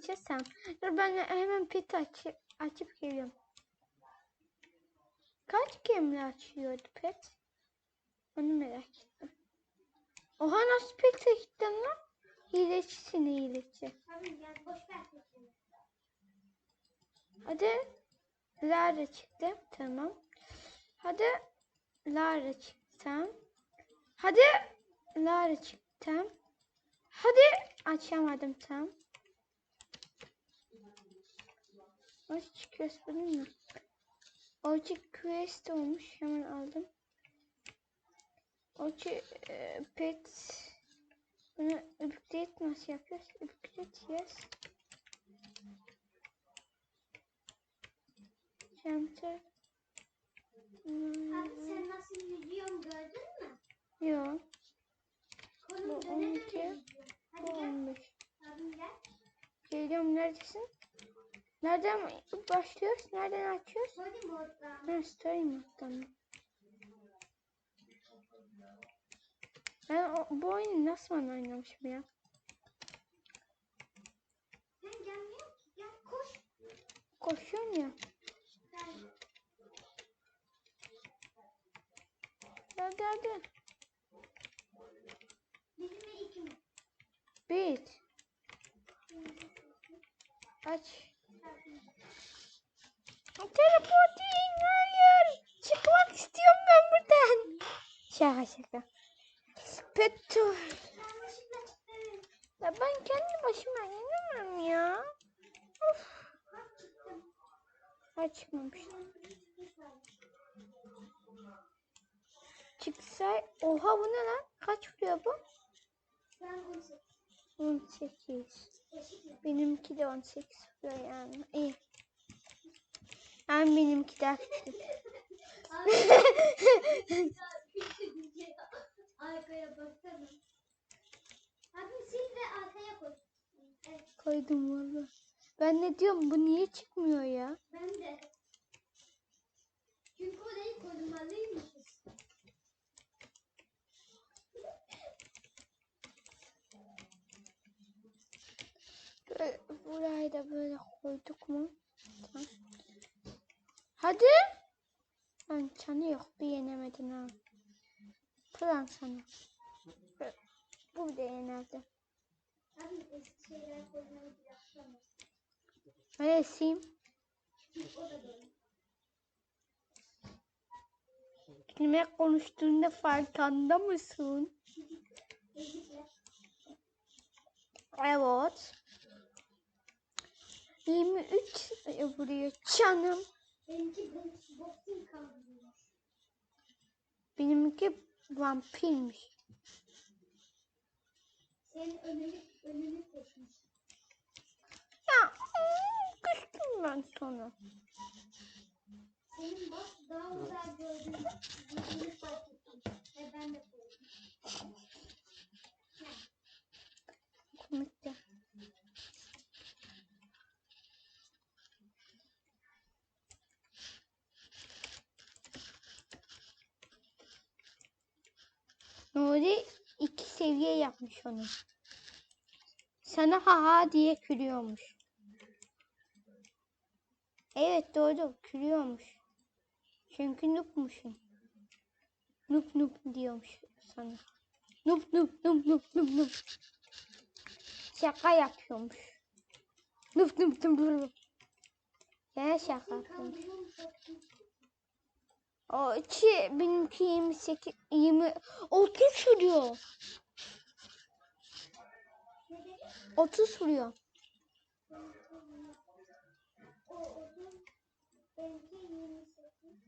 sen. Dur ben hemen pet aç açıp geliyorum. Kaç gemle açıyordu pet? Onu merak ettim. Oha nasıl pete gittin lan? Ver sesini. Hadi. Lara çıktı. Tamam. Hadi. Lara çıktı. Hadi. Lara çıktı. Hadi. Açamadım tam. Nasıl çıkıyoruz bilmiyorum. Ocu quest olmuş. Hemen aldım. Ocu e, pet. Bunu update nasıl yapıyoruz? Update yes. Center. Abi sen nasıl yüzüyorsun gördün mü? Yok. Bu döne döne 12, yüzüyor. Hadi Bu gel. 15. Abim gel. Geliyorum neredesin? Nereden başlıyoruz? Nereden açıyoruz? Hadi modda. Ha story moddan? Ben o, bu oyunu nasıl ben oynamışım ya? Sen gelmiyor ki. Gel koş. Koşuyorum ya. Gel. Hadi hadi. Bizimle iki mi? Bit. Aç. Şaka şaka. Petrol. Ya ben kendi başıma yenemem ya. Of. Çıkmamış. Çıksa oha bu ne lan? Kaç vuruyor bu? Ben 18. 18. Eşit mi? Benimki de 18 vuruyor yani. İyi. Yani benimki. Abi. Arkaya baksana. Abi sil ve arkaya koy. Evet Koydum valla. Ben ne diyorum bu niye çıkmıyor ya? ben de. Çünkü orayı korumalıymışız. Burayı da böyle koyduk mu? Tamam. Hadi. Ben çanı yok bir yenemedin ha. Plan sana. Bu bir de yenerdi. Da böyle. Kelime konuştuğunda farkında mısın? Evet. 23 vuruyor canım. Benimki box, boxing kaldırıyor. Benimki vampirmiş. Senin önünü, önünü seçmiş. Ya küstüm ben sana. Senin box daha güzel gördüğünü fark ettim. Ve ben de koydum. Seviye yapmış onu. Sana ha ha diye külüyormuş. Evet doğru külüyormuş. Çünkü noobmuşsun. Noob noob diyormuş sana. Noob noob noob noob noob noob. Şaka yapıyormuş. Noob noob noob noob. Ya şaka yapıyormuş. O iki benimki 28 20 30 vuruyor. Ne dedi? 30 vuruyor. O uzun. Benimki 28.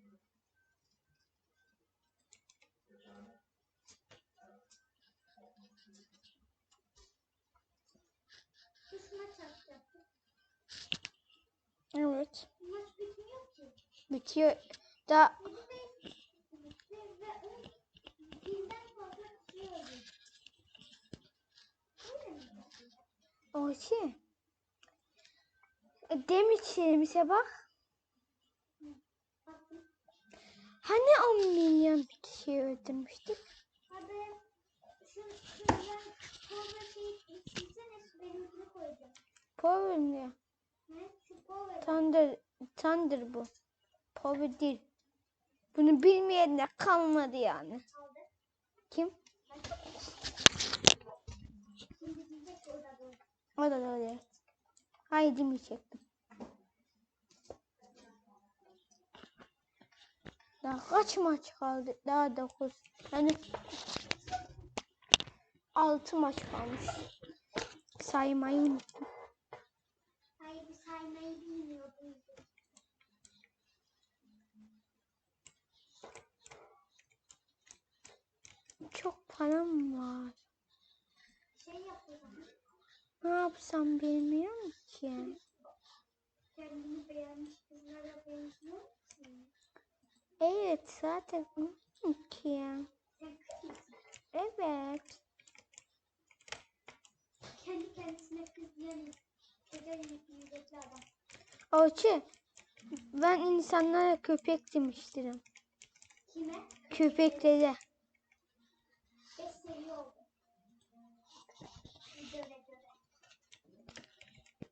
Kuş maç yapacaktık. Evet. Maç bitmiyor ki. Bitiyor. Da o şey. E, Demişlerimize bak. Baktım. Hani 10 milyon bir kişi öldürmüştük. Hadi şu şuradan sonra silsene şu benimkini koyacağım. Power ne? Ne? Şu power. Thunder, Thunder bu. Power değil. Bunu bilmeyen de kalmadı yani. Aldı. Kim? Şimdi diyecek ki o da öyle. Haydi mi çektim. Daha kaç maç kaldı? Daha 9. Yani 6 maç kalmış. Saymayı unuttum. Ne yapsam bilmiyorum ki. Kendini beğenmiş kızlara benziyor musun? Evet zaten unuttum ki. Evet. Kendi kendisine kız diyen güzel yürekli adam. Orçu ben insanlara köpek demiştirim. Kime? Köpeklere. Beş seviye oldu.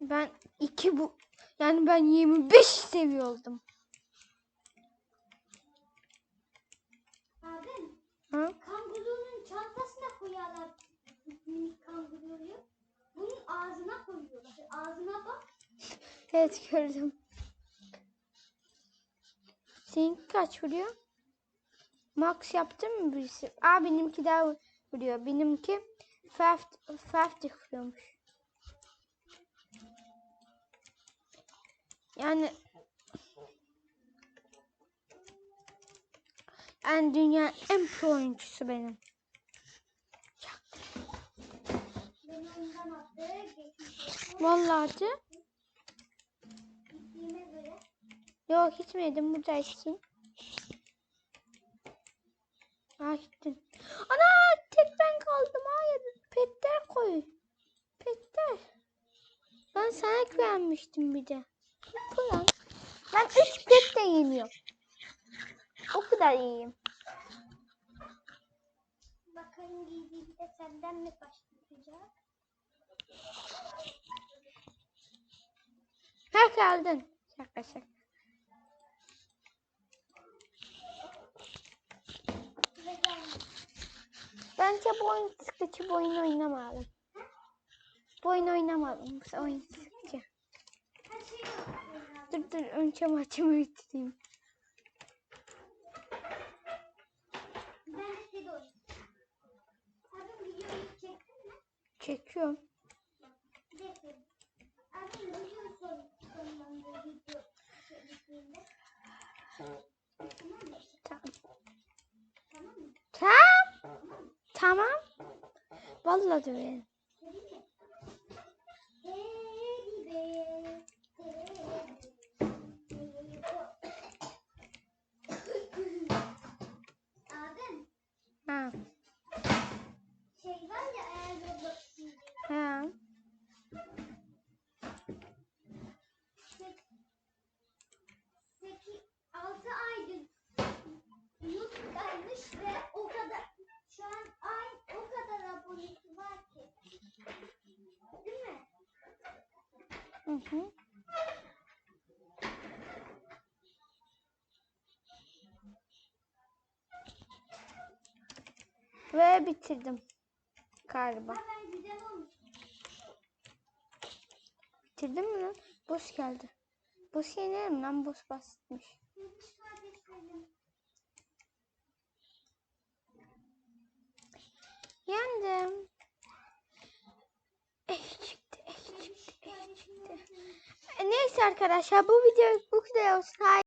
Ben iki bu yani ben 25 seviyordum. Abim Ha? kangurunun çantasına koyarlar minik kanguruyu. Bunun ağzına koyuyorlar. Ağzına bak. Evet gördüm. Seninki kaç vuruyor? Max yaptın mı birisi? Aa benimki daha vuruyor. Benimki 50 vuruyormuş. Yani en dünya en pro oyuncusu benim. Vallahi. Yok gitmedim buradaysın. Aa gittin. Ana tek ben kaldım. Hayır petler koy. Petler. Ben sana güvenmiştim bir de. Bu lan. Ben üç pet de yeniyorum. O kadar iyiyim. Bakayım giydiği bir de senden mi başlayacak? Ha geldin. Şaka şaka. Bence bu oyun sıkıcı bu oyun oynamalım. Bu oyun oynamalım. Bu oyun sıkıcı. Her şeyi yapıyorum abi. Dur önce maçımı bitireyim. Ben de size oynayayım. Abi videoyu çektin mi? Çekiyorum. Bir de yapayım. Abi video son, sonlandı video çektiğinde. Tamam mı? Tamam. Tamam mı? Tamam. Tamam. Vallahi de öyle. Söyleyeyim mi? Teddy bear, teddy bear. Abim, Ha. şey var ya eğer Roblox şimdi. Ha. Sekiz, altı aydır YouTube'daymış ve o kadar şu an ay o kadar abonesi var ki. Değil mi? Hı hı. Ve bitirdim. Galiba. Bitirdim mi lan? Boss geldi. Boss yenerim lan. Boss basitmiş. Yendim. Eh çıktı, eh çıktı, eh çıktı. Neyse arkadaşlar bu video bu kadar olsun.